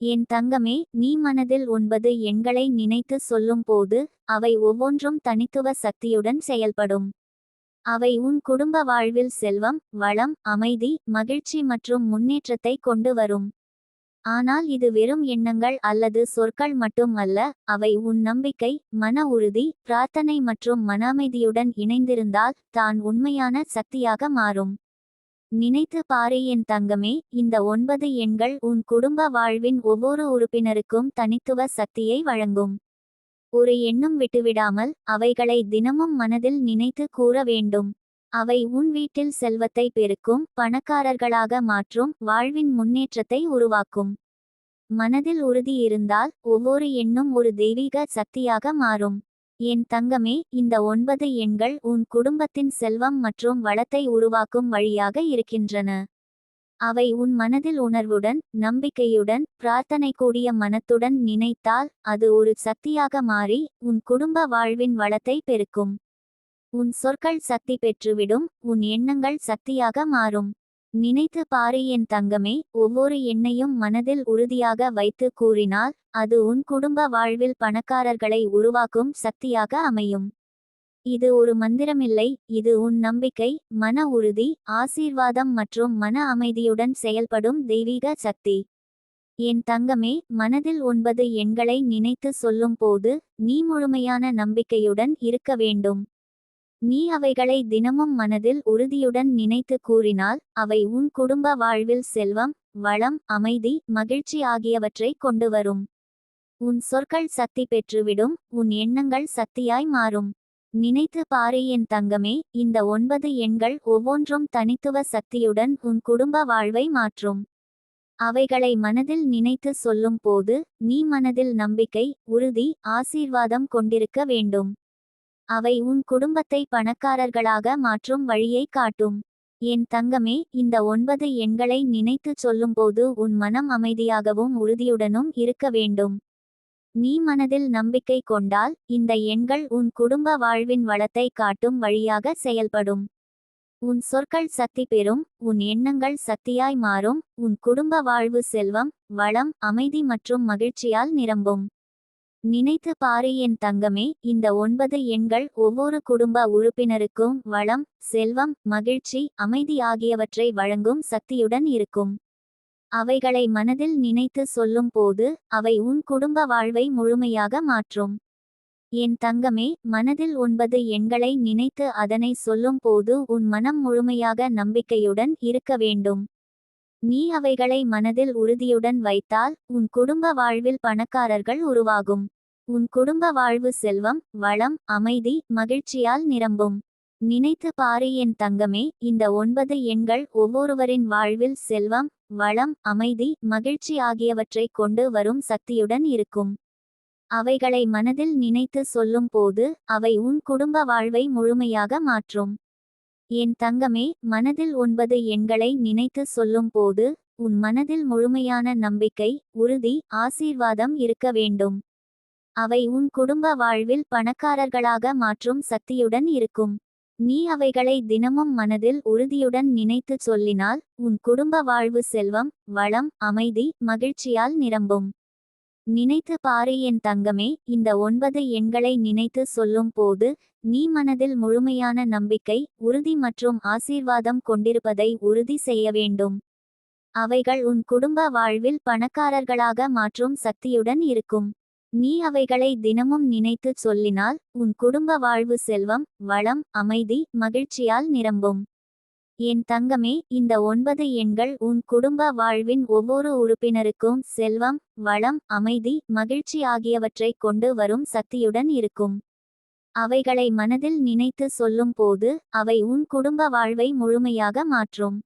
என் தங்கமே நீ மனதில் ஒன்பது எண்களை நினைத்து சொல்லும்போது அவை ஒவ்வொன்றும் தனித்துவ சக்தியுடன் செயல்படும். அவை உன் குடும்ப வாழ்வில் செல்வம் வளம் அமைதி மகிழ்ச்சி மற்றும் முன்னேற்றத்தை கொண்டு வரும். ஆனால் இது வெறும் எண்ணங்கள் அல்லது சொற்கள் மட்டும் அல்ல அவை உன் நம்பிக்கை மன உறுதி பிரார்த்தனை மற்றும் மன அமைதியுடன் இணைந்திருந்தால் தான் உண்மையான சக்தியாக மாறும். நினைத்து பாரு என் தங்கமே இந்த ஒன்பது எண்கள் உன் குடும்ப வாழ்வின் ஒவ்வொரு உறுப்பினருக்கும் தனித்துவ சக்தியை வழங்கும். ஒரு எண்ணம் விட்டுவிடாமல் அவைகளை தினமும் மனதில் நினைத்து கூற வேண்டும். அவை உன் வீட்டில் செல்வத்தை பெருக்கும் பணக்காரர்களாக மாற்றும் வாழ்வின் முன்னேற்றத்தை உருவாக்கும். மனதில் உறுதி இருந்தால் ஒவ்வொரு எண்ணும் ஒரு தெய்வீக சக்தியாக மாறும். என் தங்கமே இந்த ஒன்பது எண்கள் உன் குடும்பத்தின் செல்வம் மற்றும் வளத்தை உருவாக்கும் வழியாக இருக்கின்றன. அவை உன் மனதில் உணர்வுடன் நம்பிக்கையுடன் பிரார்த்தனை கூடிய மனத்துடன் நினைத்தால் அது ஒரு சக்தியாக மாறி உன் குடும்ப வாழ்வின் வளத்தை பெருக்கும். உன் சொற்கள் சக்தி பெற்றுவிடும் உன் எண்ணங்கள் சக்தியாக மாறும். நினைத்து பாரு என் தங்கமே ஒவ்வொரு எண்ணையும் மனதில் உறுதியாக வைத்து கூறினால் அது உன் குடும்ப வாழ்வில் பணக்காரர்களை உருவாக்கும் சக்தியாக அமையும். இது ஒரு மந்திரமில்லை இது உன் நம்பிக்கை மன உறுதி ஆசீர்வாதம் மற்றும் மன அமைதியுடன் செயல்படும் தெய்வீக சக்தி. என் தங்கமே மனதில் ஒன்பது எண்களை நினைத்து சொல்லும்போது நீ முழுமையான நம்பிக்கையுடன் இருக்க வேண்டும். நீ அவைகளை தினமும் மனதில் உறுதியுடன் நினைத்து கூறினால் அவை உன் குடும்ப வாழ்வில் செல்வம் வளம் அமைதி மகிழ்ச்சி ஆகியவற்றை கொண்டு வரும் உன் சொற்கள் சக்தி பெற்றுவிடும் உன் எண்ணங்கள் சக்தியாய் மாறும். நினைத்து பாரு என் தங்கமே இந்த ஒன்பது எண்கள் ஒவ்வொன்றும் தனித்துவ சக்தியுடன் உன் குடும்ப வாழ்வை மாற்றும். அவைகளை மனதில் நினைத்து சொல்லும் போது நீ மனதில் நம்பிக்கை உறுதி ஆசீர்வாதம் கொண்டிருக்க வேண்டும். அவை உன் குடும்பத்தை பணக்காரர்களாக மாற்றும் வழியை காட்டும். என் தங்கமே இந்த ஒன்பது எண்களை நினைத்துச் சொல்லும்போது உன் மனம் அமைதியாகவும் உறுதியுடனும் இருக்க வேண்டும். நீ மனதில் நம்பிக்கை கொண்டால் இந்த எண்கள் உன் குடும்ப வாழ்வின் வளத்தை காட்டும் வழியாக செயல்படும். உன் சொற்கள் சக்தி பெறும் உன் எண்ணங்கள் சக்தியாய் மாறும் உன் குடும்ப வாழ்வு செல்வம் வளம் அமைதி மற்றும் மகிழ்ச்சியால் நிரம்பும். நினைத்து பாரு என் தங்கமே இந்த ஒன்பது எண்கள் ஒவ்வொரு குடும்ப உறுப்பினருக்கும் வளம் செல்வம் மகிழ்ச்சி அமைதி ஆகியவற்றை வழங்கும் சக்தியுடன் இருக்கும். அவைகளை மனதில் நினைத்து சொல்லும் போது அவை உன் குடும்ப வாழ்வை முழுமையாக மாற்றும். என் தங்கமே மனதில் ஒன்பது எண்களை நினைத்து அதனை சொல்லும் போது உன் மனம் முழுமையாக நம்பிக்கையுடன் இருக்க வேண்டும். நீ அவைகளை மனதில் உறுதியுடன் வைத்தால் உன் குடும்ப வாழ்வில் பணக்காரர்கள் உருவாகும். உன் குடும்ப வாழ்வு செல்வம் வளம் அமைதி மகிழ்ச்சியால் நிரம்பும். நினைத்து பாரு என் தங்கமே இந்த ஒன்பது எண்கள் ஒவ்வொருவரின் வாழ்வில் செல்வம் வளம் அமைதி மகிழ்ச்சி ஆகியவற்றை கொண்டு வரும் சக்தியுடன் இருக்கும். அவைகளை மனதில் நினைத்து சொல்லும் போது அவை உன் குடும்ப வாழ்வை முழுமையாக மாற்றும். என் தங்கமே மனதில் ஒன்பது எண்களை நினைத்து சொல்லும் போது உன் மனதில் முழுமையான நம்பிக்கை உறுதி ஆசீர்வாதம் இருக்க வேண்டும். அவை உன் குடும்ப வாழ்வில் பணக்காரர்களாக மாற்றும் சக்தியுடன் இருக்கும். நீ அவைகளை தினமும் மனதில் உறுதியுடன் நினைத்து சொல்லினால் உன் குடும்ப வாழ்வு செல்வம் வளம் அமைதி மகிழ்ச்சியால் நிரம்பும். நினைத்து பாரு என் தங்கமே இந்த ஒன்பது எண்களை நினைத்து சொல்லும் போது நீ மனதில் முழுமையான நம்பிக்கை உறுதி மற்றும் ஆசீர்வாதம் கொண்டிருப்பதை உறுதி செய்ய வேண்டும். அவைகள் உன் குடும்ப வாழ்வில் பணக்காரர்களாக மாற்றும் சக்தியுடன் இருக்கும். நீ அவைகளை தினமும் நினைத்து சொல்லினால் உன் குடும்ப வாழ்வு செல்வம் வளம் அமைதி மகிழ்ச்சியால் நிரம்பும். என் தங்கமே இந்த ஒன்பது எண்கள் உன் குடும்ப வாழ்வின் ஒவ்வொரு உறுப்பினருக்கும் செல்வம் வளம் அமைதி மகிழ்ச்சி ஆகியவற்றை கொண்டு வரும் சக்தியுடன் இருக்கும். அவைகளை மனதில் நினைத்து சொல்லும் போது அவை உன் குடும்ப வாழ்வை முழுமையாக மாற்றும்.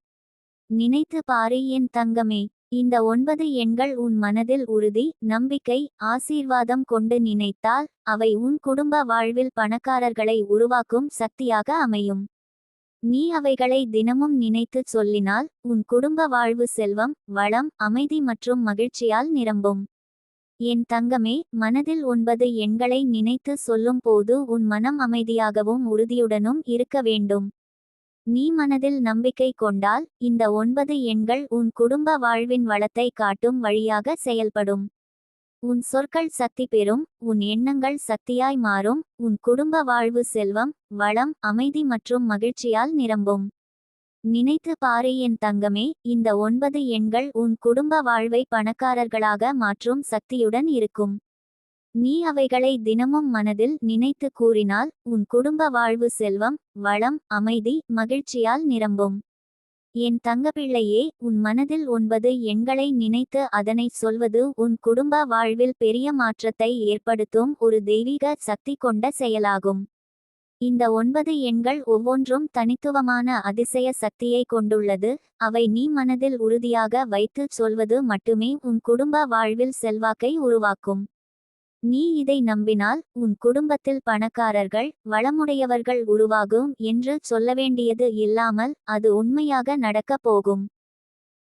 நினைத்து பாரு என் தங்கமே இந்த ஒன்பது எண்கள் உன் மனதில் உறுதி நம்பிக்கை ஆசீர்வாதம் கொண்டு நினைத்தால் அவை உன் குடும்ப வாழ்வில் பணக்காரர்களை உருவாக்கும் சக்தியாக அமையும். நீ அவைகளை தினமும் நினைத்துச் சொல்லினால் உன் குடும்ப வாழ்வு செல்வம் வளம் அமைதி மற்றும் மகிழ்ச்சியால் நிரம்பும். என் தங்கமே மனதில் ஒன்பது எண்களை நினைத்து சொல்லும் போது உன் மனம் அமைதியாகவும் உறுதியுடனும் இருக்க வேண்டும். நீ மனதில் நம்பிக்கை கொண்டால் இந்த ஒன்பது எண்கள் உன் குடும்ப வாழ்வின் வளத்தை காட்டும் வழியாக செயல்படும். உன் சொற்கள் சக்தி பெறும் உன் எண்ணங்கள் சக்தியாய் மாறும் உன் குடும்ப வாழ்வு செல்வம் வளம் அமைதி மற்றும் மகிழ்ச்சியால் நிரம்பும். நினைத்து பாரு என் தங்கமே இந்த ஒன்பது எண்கள் உன் குடும்ப வாழ்வை பணக்காரர்களாக மாற்றும் சக்தியுடன் இருக்கும். நீ அவைகளை தினமும் மனதில் நினைத்து கூறினால் உன் குடும்ப வாழ்வு செல்வம் வளம் அமைதி மகிழ்ச்சியால் நிரம்பும். என் தங்கப்பிள்ளையே உன் மனதில் ஒன்பது எண்களை நினைத்து அதனை சொல்வது உன் குடும்ப வாழ்வில் பெரிய மாற்றத்தை ஏற்படுத்தும் ஒரு தெய்வீக சக்தி கொண்ட செயலாகும். இந்த ஒன்பது எண்கள் ஒவ்வொன்றும் தனித்துவமான அதிசய சக்தியை கொண்டுள்ளது. அவை நீ மனதில் உறுதியாக வைத்து சொல்வது மட்டுமே உன் குடும்ப வாழ்வில் செல்வாக்கை உருவாக்கும். நீ இதை நம்பினால் உன் குடும்பத்தில் பணக்காரர்கள் வளமுடையவர்கள் உருவாகும் என்று சொல்ல வேண்டியது இல்லாமல் அது உண்மையாக நடக்கப் போகும்.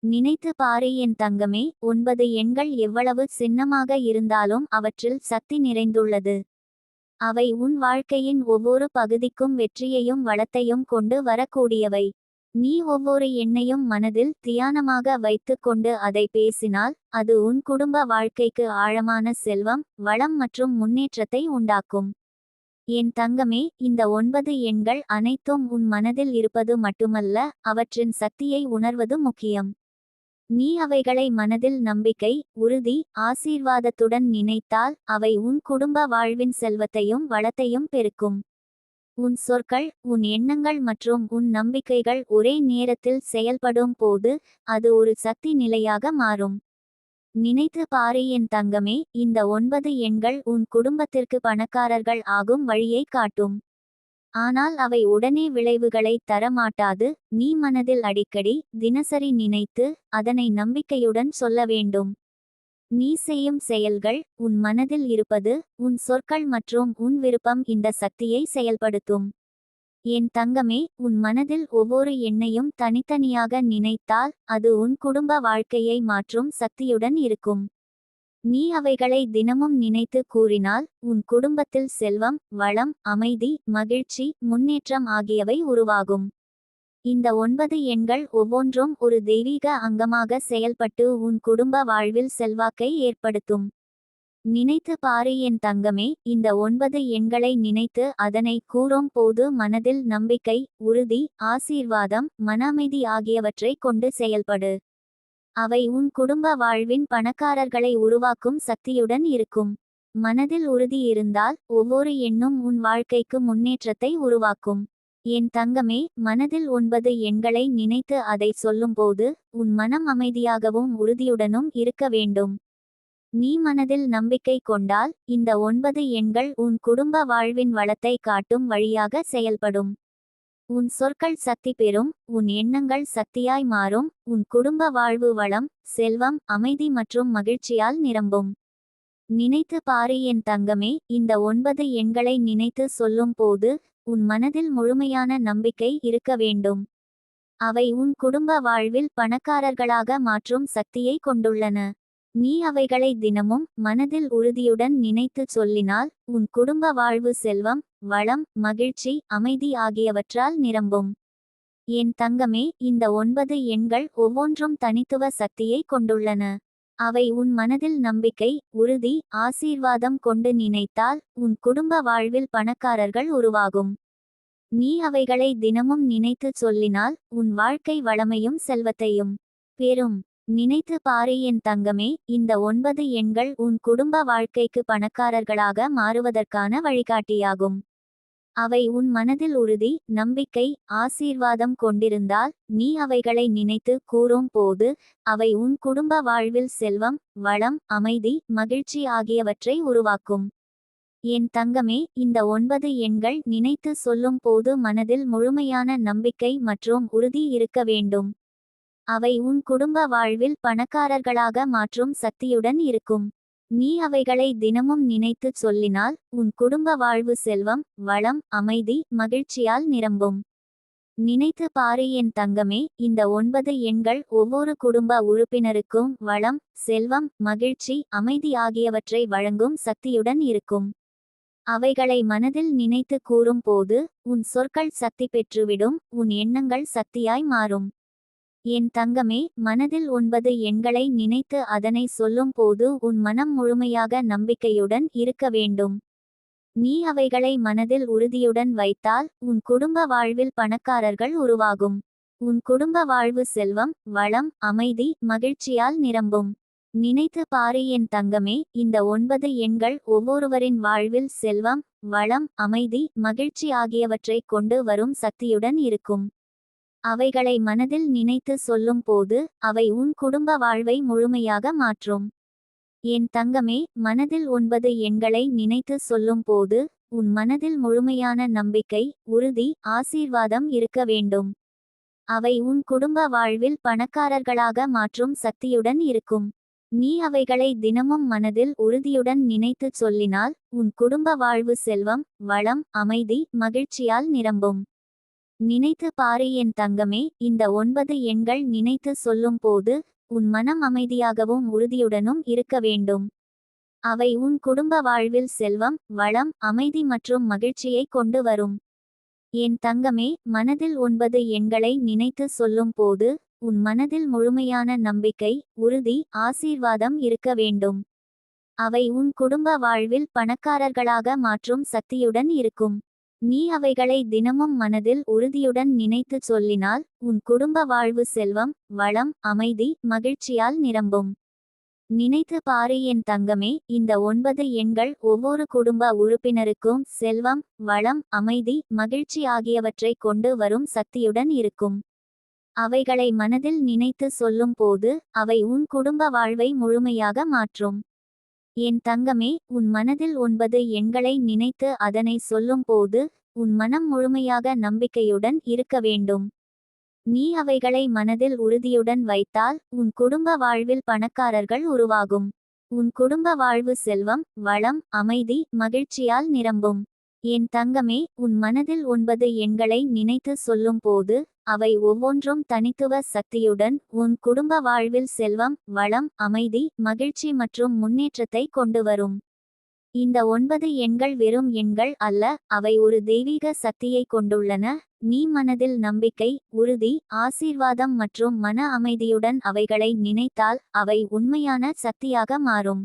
நினைத்து பாரு என் தங்கமே ஒன்பது எண்கள் எவ்வளவு சின்னமாக இருந்தாலும் அவற்றில் சக்தி நிறைந்துள்ளது. அவை உன் வாழ்க்கையின் ஒவ்வொரு பகுதிக்கும் வெற்றியையும் வளத்தையும் கொண்டு வரக்கூடியவை. நீ ஒவ்வொரு எண்ணையும் மனதில் தியானமாக வைத்து கொண்டு அதை பேசினால் அது உன் குடும்ப வாழ்க்கைக்கு ஆழமான செல்வம் வளம் மற்றும் முன்னேற்றத்தை உண்டாக்கும். என் தங்கமே இந்த ஒன்பது எண்கள் அனைத்தும் உன் மனதில் இருப்பது மட்டுமல்ல அவற்றின் சக்தியை உணர்வது முக்கியம். நீ அவைகளை மனதில் நம்பிக்கை உறுதி ஆசீர்வாதத்துடன் நினைத்தால் அவை உன் குடும்ப வாழ்வின் செல்வத்தையும் வளத்தையும் பெருக்கும். உன் சொற்கள் உன் எண்ணங்கள் மற்றும் உன் நம்பிக்கைகள் ஒரே நேரத்தில் செயல்படும் போது அது ஒரு சக்தி நிலையாக மாறும். நினைத்து பாரு என் தங்கமே இந்த ஒன்பது எண்கள் உன் குடும்பத்திற்கு பணக்காரர்கள் ஆகும் வழியை காட்டும். ஆனால் அவை உடனே விளைவுகளை தர மாட்டாது நீ மனதில் அடிக்கடி தினசரி நினைத்து அதனை நம்பிக்கையுடன் சொல்ல வேண்டும். நீ செய்யும் செயல்கள் உன் மனதில் இருப்பது உன் சொற்கள் மற்றும் உன் விருப்பம் இந்த சக்தியை செயல்படுத்தும். என் தங்கமே உன் மனதில் ஒவ்வொரு எண்ணையும் தனித்தனியாக நினைத்தால் அது உன் குடும்ப வாழ்க்கையை மாற்றும் சக்தியுடன் இருக்கும். நீ அவைகளை தினமும் நினைத்து கூறினால் உன் குடும்பத்தில் செல்வம் வளம் அமைதி மகிழ்ச்சி முன்னேற்றம் ஆகியவை உருவாகும். இந்த ஒன்பது எண்கள் ஒவ்வொன்றும் ஒரு தெய்வீக அங்கமாக செயல்பட்டு உன் குடும்ப வாழ்வில் செல்வாக்கை ஏற்படுத்தும். நினைத்து பாரு என் தங்கமே இந்த ஒன்பது எண்களை நினைத்து அதனை கூறும் போது மனதில் நம்பிக்கை உறுதி ஆசீர்வாதம் மன அமைதி ஆகியவற்றை கொண்டு செயல்படு. அவை உன் குடும்ப வாழ்வின் பணக்காரர்களை உருவாக்கும் சக்தியுடன் இருக்கும். மனதில் உறுதி இருந்தால் ஒவ்வொரு எண்ணும் உன் வாழ்க்கைக்கு முன்னேற்றத்தை உருவாக்கும். என் தங்கமே மனதில் ஒன்பது எண்களை நினைத்து அதை சொல்லும்போது உன் மனம் அமைதியாகவும் உறுதியுடனும் இருக்க வேண்டும். நீ மனதில் நம்பிக்கை கொண்டால் இந்த ஒன்பது எண்கள் உன் குடும்ப வாழ்வின் வளத்தை காட்டும் வழியாக செயல்படும். உன் சொற்கள் சக்தி பெறும் உன் எண்ணங்கள் சக்தியாய் மாறும் உன் குடும்ப வாழ்வு வளம் செல்வம் அமைதி மற்றும் மகிழ்ச்சியால் நிரம்பும். நினைத்து பாரு என் தங்கமே இந்த ஒன்பது எண்களை நினைத்து சொல்லும் போது உன் மனதில் முழுமையான நம்பிக்கை இருக்க வேண்டும். அவை உன் குடும்ப வாழ்வில் பணக்காரர்களாக மாற்றும் சக்தியை கொண்டுள்ளன. நீ அவைகளை தினமும் மனதில் உறுதியுடன் நினைத்து சொல்லினால் உன் குடும்ப வாழ்வு செல்வம் வளம் மகிழ்ச்சி அமைதி ஆகியவற்றால் நிரம்பும். என் தங்கமே இந்த ஒன்பது எண்கள் ஒவ்வொன்றும் தனித்துவ சக்தியை கொண்டுள்ளன. அவை உன் மனதில் நம்பிக்கை உறுதி ஆசீர்வாதம் கொண்டு நினைத்தால் உன் குடும்ப வாழ்வில் பணக்காரர்கள் உருவாகும். நீ அவைகளை தினமும் நினைத்து சொல்லினால் உன் வாழ்க்கை வளமையும் செல்வத்தையும் பெறும். நினைத்து பாரு என் தங்கமே இந்த ஒன்பது எண்கள் உன் குடும்ப வாழ்க்கைக்கு பணக்காரர்களாக மாறுவதற்கான வழிகாட்டியாகும். அவை உன் மனதில் உறுதி நம்பிக்கை ஆசீர்வாதம் கொண்டிருந்தால் நீ அவைகளை நினைத்து கூறும் போது அவை உன் குடும்ப வாழ்வில் செல்வம் வளம் அமைதி மகிழ்ச்சி ஆகியவற்றை உருவாக்கும். என் தங்கமே இந்த ஒன்பது எண்கள் நினைத்து சொல்லும் போது மனதில் முழுமையான நம்பிக்கை மற்றும் உறுதி இருக்க வேண்டும். அவை உன் குடும்ப வாழ்வில் பணக்காரர்களாக மாற்றும் சக்தியுடன் இருக்கும். நீ அவைகளை தினமும் நினைத்துச் சொல்லினால் உன் குடும்ப வாழ்வு செல்வம் வளம் அமைதி மகிழ்ச்சியால் நிரம்பும். நினைத்து பாரு என் தங்கமே இந்த ஒன்பது எண்கள் ஒவ்வொரு குடும்ப உறுப்பினருக்கும் வளம் செல்வம் மகிழ்ச்சி அமைதி ஆகியவற்றை வழங்கும் சக்தியுடன் இருக்கும். அவைகளை மனதில் நினைத்து கூறும் போது உன் சொற்கள் சக்தி பெற்றுவிடும் உன் எண்ணங்கள் சக்தியாய் மாறும். என் தங்கமே மனதில் ஒன்பது எண்களை நினைத்து அதனை சொல்லும் போது உன் மனம் முழுமையாக நம்பிக்கையுடன் இருக்க வேண்டும். நீ அவைகளை மனதில் உறுதியுடன் வைத்தால் உன் குடும்ப வாழ்வில் பணக்காரர்கள் உருவாகும். உன் குடும்ப வாழ்வு செல்வம் வளம் அமைதி மகிழ்ச்சியால் நிரம்பும். நினைத்து பாரு என் தங்கமே இந்த ஒன்பது எண்கள் ஒவ்வொருவரின் வாழ்வில் செல்வம் வளம் அமைதி மகிழ்ச்சி ஆகியவற்றை கொண்டு வரும் சக்தியுடன் இருக்கும். அவைகளை மனதில் நினைத்து சொல்லும் போது அவை உன் குடும்ப வாழ்வை முழுமையாக மாற்றும். என் தங்கமே மனதில் ஒன்பது எண்களை நினைத்து சொல்லும் போது உன் மனதில் முழுமையான நம்பிக்கை உறுதி ஆசீர்வாதம் இருக்க வேண்டும். அவை உன் குடும்ப வாழ்வில் பணக்காரர்களாக மாற்றும் சக்தியுடன் இருக்கும். நீ அவைகளை தினமும் மனதில் உறுதியுடன் நினைத்து சொல்லினால் உன் குடும்ப வாழ்வு செல்வம் வளம் அமைதி மகிழ்ச்சியால் நிரம்பும். நினைத்து பாரு என் தங்கமே இந்த ஒன்பது எண்கள் நினைத்து சொல்லும் போது உன் மனம் அமைதியாகவும் உறுதியுடனும் இருக்க வேண்டும். அவை உன் குடும்ப வாழ்வில் செல்வம் வளம் அமைதி மற்றும் மகிழ்ச்சியை கொண்டு வரும். என் தங்கமே மனதில் ஒன்பது எண்களை நினைத்து சொல்லும் போது உன் மனதில் முழுமையான நம்பிக்கை உறுதி ஆசீர்வாதம் இருக்க வேண்டும். அவை உன் குடும்ப வாழ்வில் பணக்காரர்களாக மாற்றும் சக்தியுடன் இருக்கும். நீ அவைகளை தினமும் மனதில் உறுதியுடன் நினைத்து சொல்லினால் உன் குடும்ப வாழ்வு செல்வம் வளம் அமைதி மகிழ்ச்சியால் நிரம்பும். நினைத்து பாரு என் தங்கமே இந்த ஒன்பது எண்கள் ஒவ்வொரு குடும்ப உறுப்பினருக்கும் செல்வம் வளம் அமைதி மகிழ்ச்சி ஆகியவற்றை கொண்டு வரும் சக்தியுடன் இருக்கும். அவைகளை மனதில் நினைத்து சொல்லும் போது அவை உன் குடும்ப வாழ்வை முழுமையாக மாற்றும். என் தங்கமே உன் மனதில் ஒன்பது எண்களை நினைத்து அதனை சொல்லும் போது உன் மனம் முழுமையாக நம்பிக்கையுடன் இருக்க வேண்டும். நீ அவைகளை மனதில் உறுதியுடன் வைத்தால் உன் குடும்ப வாழ்வில் பணக்காரர்கள் உருவாகும். உன் குடும்ப வாழ்வு செல்வம் வளம் அமைதி மகிழ்ச்சியால் நிரம்பும். என் தங்கமே உன் மனதில் ஒன்பது எண்களை நினைத்து சொல்லும் போது அவை ஒவ்வொன்றும் தனித்துவ சக்தியுடன் உன் குடும்ப வாழ்வில் செல்வம் வளம் அமைதி மகிழ்ச்சி மற்றும் முன்னேற்றத்தை கொண்டு வரும். இந்த ஒன்பது எண்கள் வெறும் எண்கள் அல்ல அவை ஒரு தெய்வீக சக்தியை கொண்டுள்ளன. நீ மனதில் நம்பிக்கை உறுதி ஆசீர்வாதம் மற்றும் மன அமைதியுடன் அவைகளை நினைத்தால் அவை உண்மையான சக்தியாக மாறும்.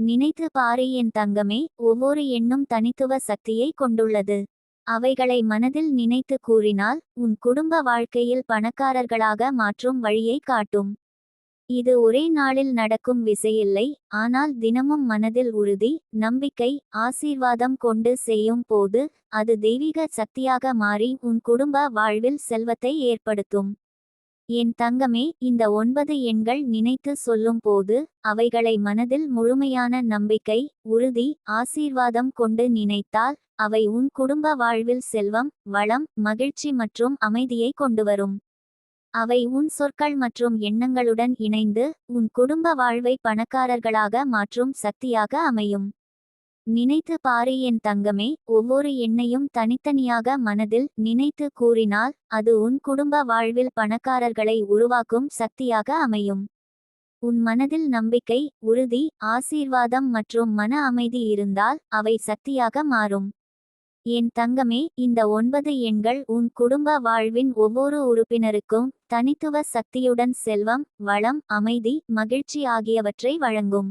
நினைத்து பாரு என் தங்கமே ஒவ்வொரு எண்ணும் தனித்துவ சக்தியை கொண்டுள்ளது. அவைகளை மனதில் நினைத்து கூறினால் உன் குடும்ப வாழ்க்கையில் பணக்காரர்களாக மாற்றும் வழியை காட்டும். இது ஒரே நாளில் நடக்கும் விசையில்லை ஆனால் தினமும் மனதில் உறுதி நம்பிக்கை ஆசீர்வாதம் கொண்டு செய்யும் போது அது தெய்வீக சக்தியாக மாறி உன் குடும்ப வாழ்வில் செல்வத்தை ஏற்படுத்தும். என் தங்கமே இந்த ஒன்பது எண்கள் நினைத்து சொல்லும் போது அவைகளை மனதில் முழுமையான நம்பிக்கை உறுதி ஆசீர்வாதம் கொண்டு நினைத்தால் அவை உன் குடும்ப வாழ்வில் செல்வம் வளம் மகிழ்ச்சி மற்றும் அமைதியை கொண்டுவரும். அவை உன் சொற்கள் மற்றும் எண்ணங்களுடன் இணைந்து உன் குடும்ப வாழ்வை பணக்காரர்களாக மாற்றும் சக்தியாக அமையும். நினைத்து பாரு என் தங்கமே ஒவ்வொரு எண்ணையும் தனித்தனியாக மனதில் நினைத்து கூறினால் அது உன் குடும்ப வாழ்வில் பணக்காரர்களை உருவாக்கும் சக்தியாக அமையும். உன் மனதில் நம்பிக்கை உறுதி ஆசீர்வாதம் மற்றும் மன அமைதி இருந்தால் அவை சக்தியாக மாறும். என் தங்கமே இந்த ஒன்பது எண்கள் உன் குடும்ப வாழ்வின் ஒவ்வொரு உறுப்பினருக்கும் தனித்துவ சக்தியுடன் செல்வம் வளம் அமைதி மகிழ்ச்சி ஆகியவற்றை வழங்கும்.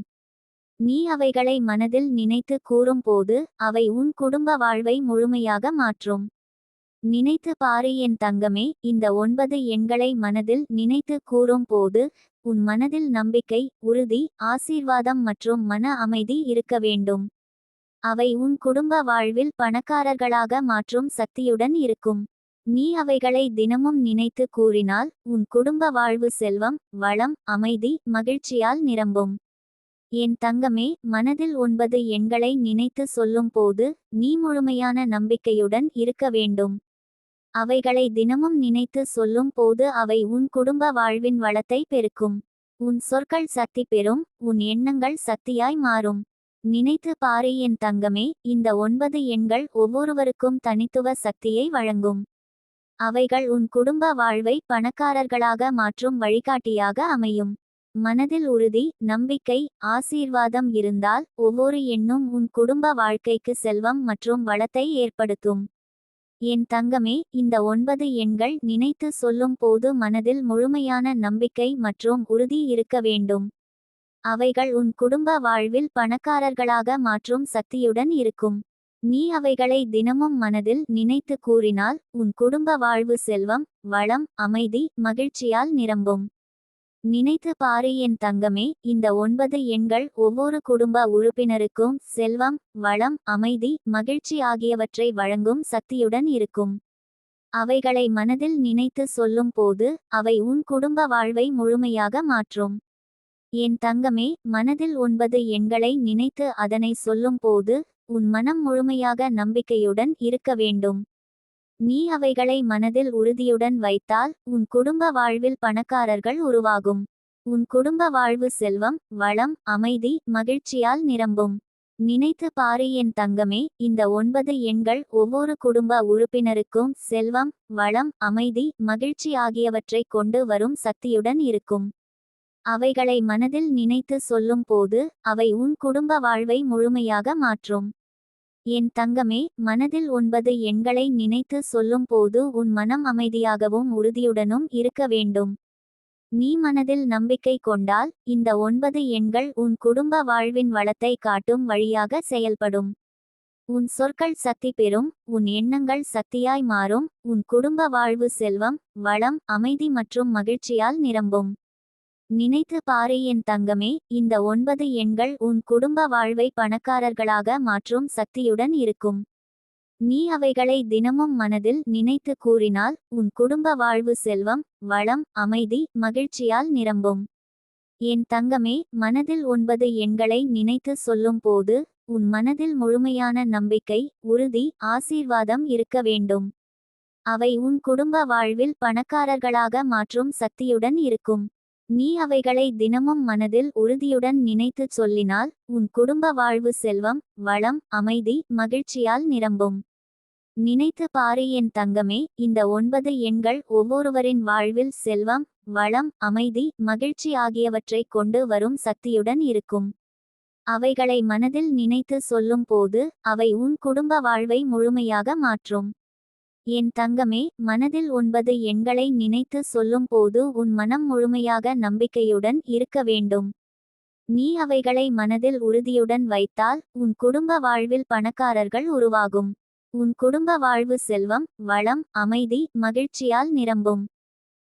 நீ அவைகளை மனதில் நினைத்து கூறும்போது அவை உன் குடும்ப வாழ்வை முழுமையாக மாற்றும். நினைத்து பாரு என் தங்கமே இந்த ஒன்பது எண்களை மனதில் நினைத்து கூறும்போது உன் மனதில் நம்பிக்கை உறுதி ஆசீர்வாதம் மற்றும் மன அமைதி இருக்க வேண்டும். அவை உன் குடும்ப வாழ்வில் பணக்காரர்களாக மாற்றும் சக்தியுடன் இருக்கும். நீ அவைகளை தினமும் நினைத்து கூறினால் உன் குடும்ப வாழ்வு செல்வம் வளம் அமைதி மகிழ்ச்சியால் நிரம்பும். என் தங்கமே மனதில் ஒன்பது எண்களை நினைத்து சொல்லும் போது நீ முழுமையான நம்பிக்கையுடன் இருக்க வேண்டும். அவைகளை தினமும் நினைத்து சொல்லும் போது அவை உன் குடும்ப வாழ்வின் வளத்தை பெருக்கும். உன் சொற்கள் சக்தி பெறும் உன் எண்ணங்கள் சக்தியாய் மாறும். நினைத்து பாரு என் தங்கமே இந்த ஒன்பது எண்கள் ஒவ்வொருவருக்கும் தனித்துவ சக்தியை வழங்கும். அவைகள் உன் குடும்ப வாழ்வை பணக்காரர்களாக மாற்றும் வழிகாட்டியாக அமையும். மனதில் உறுதி நம்பிக்கை ஆசீர்வாதம் இருந்தால் ஒவ்வொரு எண்ணும் உன் குடும்ப வாழ்க்கைக்கு செல்வம் மற்றும் வளத்தை ஏற்படுத்தும். என் தங்கமே இந்த ஒன்பது எண்கள் நினைத்து சொல்லும் போது மனதில் முழுமையான நம்பிக்கை மற்றும் உறுதி இருக்க வேண்டும். அவைகள் உன் குடும்ப வாழ்வில் பணக்காரர்களாக மாற்றும் சக்தியுடன் இருக்கும். நீ அவைகளை தினமும் மனதில் நினைத்து கூறினால் உன் குடும்ப வாழ்வு செல்வம் வளம் அமைதி மகிழ்ச்சியால் நிரம்பும். நினைத்து பாரு என் தங்கமே இந்த ஒன்பது எண்கள் ஒவ்வொரு குடும்ப உறுப்பினருக்கும் செல்வம் வளம் அமைதி மகிழ்ச்சி ஆகியவற்றை வழங்கும் சக்தியுடன் இருக்கும். அவைகளை மனதில் நினைத்து சொல்லும் போது அவை உன் குடும்ப வாழ்வை முழுமையாக மாற்றும். என் தங்கமே மனதில் ஒன்பது எண்களை நினைத்து அதனை சொல்லும் போது உன் மனம் முழுமையாக நம்பிக்கையுடன் இருக்க வேண்டும். நீ அவைகளை மனதில் உறுதியுடன் வைத்தால் உன் குடும்ப வாழ்வில் பணக்காரர்கள் உருவாகும். உன் குடும்ப வாழ்வு செல்வம் வளம் அமைதி மகிழ்ச்சியால் நிரம்பும். நினைத்து பாரு என் தங்கமே இந்த ஒன்பது எண்கள் ஒவ்வொரு குடும்ப உறுப்பினருக்கும் செல்வம் வளம் அமைதி மகிழ்ச்சி ஆகியவற்றை கொண்டு வரும் சக்தியுடன் இருக்கும். அவைகளை மனதில் நினைத்து சொல்லும் போது அவை உன் குடும்ப வாழ்வை முழுமையாக மாற்றும். என் தங்கமே மனதில் ஒன்பது எண்களை நினைத்து சொல்லும் போது உன் மனம் அமைதியாகவும் உறுதியுடனும் இருக்க வேண்டும். நீ மனதில் நம்பிக்கை கொண்டால் இந்த ஒன்பது எண்கள் உன் குடும்ப வாழ்வின் வளத்தை காட்டும் வழியாக செயல்படும். உன் சொற்கள் சக்தி பெறும் உன் எண்ணங்கள் சக்தியாய் மாறும் உன் குடும்ப வாழ்வு செல்வம் வளம் அமைதி மற்றும் மகிழ்ச்சியால் நிரம்பும். நினைத்து பாரு என் தங்கமே இந்த ஒன்பது எண்கள் உன் குடும்ப வாழ்வை பணக்காரர்களாக மாற்றும் சக்தியுடன் இருக்கும். நீ அவைகளை தினமும் மனதில் நினைத்து கூறினால் உன் குடும்ப வாழ்வு செல்வம் வளம் அமைதி மகிழ்ச்சியால் நிரம்பும். என் தங்கமே மனதில் ஒன்பது எண்களை நினைத்து சொல்லும் போது உன் மனதில் முழுமையான நம்பிக்கை உறுதி ஆசீர்வாதம் இருக்க வேண்டும். அவை உன் குடும்ப வாழ்வில் பணக்காரர்களாக மாற்றும் சக்தியுடன் இருக்கும். நீ அவைகளை தினமும் மனதில் உறுதியுடன் நினைத்துச் சொல்லினால் உன் குடும்ப வாழ்வு செல்வம் வளம் அமைதி மகிழ்ச்சியால் நிரம்பும். நினைத்து பாரு என் தங்கமே இந்த ஒன்பது எண்கள் ஒவ்வொருவரின் வாழ்வில் செல்வம் வளம் அமைதி மகிழ்ச்சி ஆகியவற்றை கொண்டு வரும் சக்தியுடன் இருக்கும். அவைகளை மனதில் நினைத்து சொல்லும் போது அவை உன் குடும்ப வாழ்வை முழுமையாக மாற்றும். என் தங்கமே மனதில் ஒன்பது எண்களை நினைத்து சொல்லும் போது உன் மனம் முழுமையாக நம்பிக்கையுடன் இருக்க வேண்டும். நீ அவைகளை மனதில் உறுதியுடன் வைத்தால் உன் குடும்ப வாழ்வில் பணக்காரர்கள் உருவாகும். உன் குடும்ப வாழ்வு செல்வம் வளம் அமைதி மகிழ்ச்சியால் நிரம்பும்.